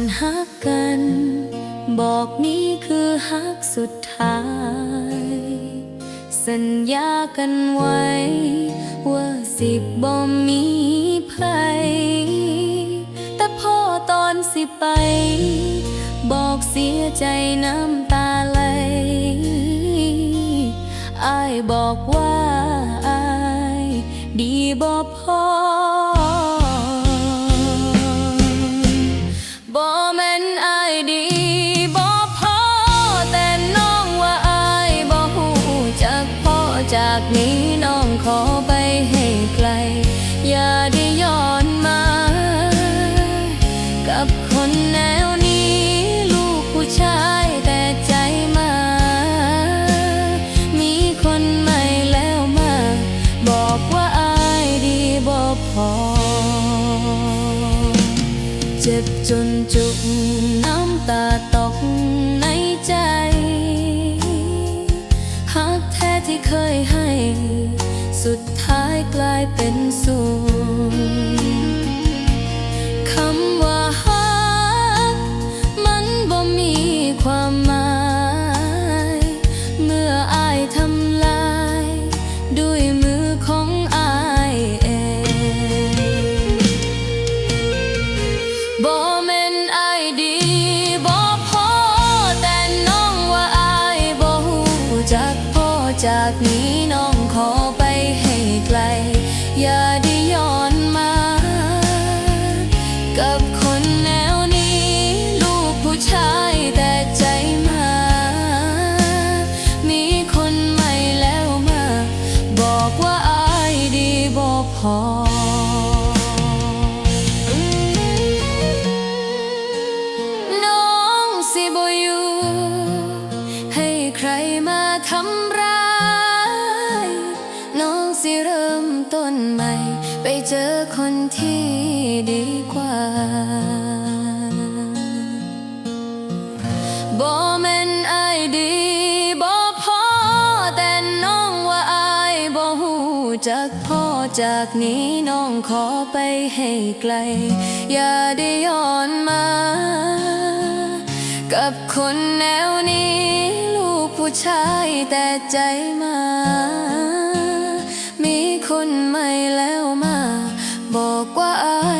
อนฮักกัน บอกนี้คือฮักสุดท้าย สัญญากันไว้ ว่าสิบบ่มีภัยแต่พ่อตอนสิไป บอกเสียใจน้ำตาไหลอายบอกว่าอาย ดีบ่พอ ดีบ่พอแต่น้องว่าอายบ่ฮู้จักพ่อจากนี้น้องขอไปให้ไกล อย่าได้ย้อนมา กับคนแนวนี้ ลูกผู้ชายแต่ใจมา มีคนใหม่แล้วมา บอกว่าอายดีบ่พอ เจ็บจนจุกน้ำ ตาตกในใจ หักแท้ที่เคยให้ สุดท้ายกลายเป็นศูนย์ จากนี้น้องขอไปให้ไกล อย่าได้ย้อนมา กับคนแนวนี้ ลูกผู้ชายแต่ใจมา มีคนใหม่แล้วมา บอกว่าอายดีบ่พอ สิเริ่มต้นใหม่ ไปเจอคนที่ดีกว่าบ่แม่นอายดีบ่พอแต่น้องว่าอายบ่ฮู้จักพ่อจากนี้น้องขอไปให้ไกล อย่าได้ย้อนมา กับคนแนวนี้ ลูกผู้ชายแต่ใจมา คนใหม่แล้วมา บอกว่าอาย